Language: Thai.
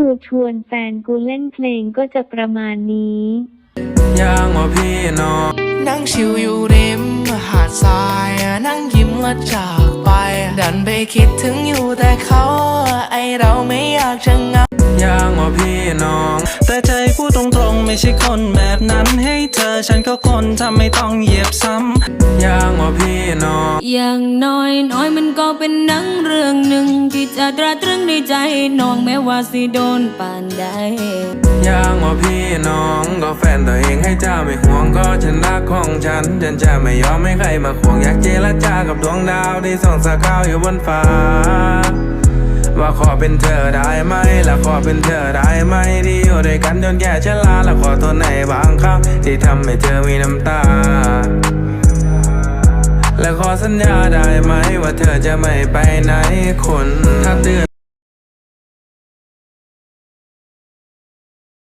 กูชวนแฟนกูเล่นเพลงก็จะประมาณนี้ยังว่าพี่น้องนั่งชิวอยู่ริมหาดทรายนั่งยิ้มและจากไป ดันไปคิดถึงอยู่แต่เขาไอเราไม่อยากจะเหงายังว่าพี่น้อง แต่ใจพูดตรงๆ ไม่ใช่คนแบบนั้นให้เธอฉันก็คนทำไม่ต้องเหยียบซ้ำยังว่าพี่น้อง อย่างน้อยน้อยมันก็เป็นหนังเรื่องหนึ่งที่ จะตราตรึงในใจน้องแม้ว่าสิโดนปานใดยังว่าพี่น้องก็แฟนตัวเองให้เจ้าไม่ห่วงก็ฉันรักของฉัน ฉันจะไม่ยอมให้ใครมาขวงอยากเจรจากับดวงดาวที่ส่องสกาวอยู่บนฟ้า ว่าขอเป็นเธอได้ไหมและขอเป็นเธอได้ไหมที่อยู่ด้วยกันจนแก่ชราและขอโทษในบางครั้งที่ทำให้เธอมีน้ำตา และขอสัญญาได้ไหมว่าเธอจะไม่ไปไหนคนถ้าเตือน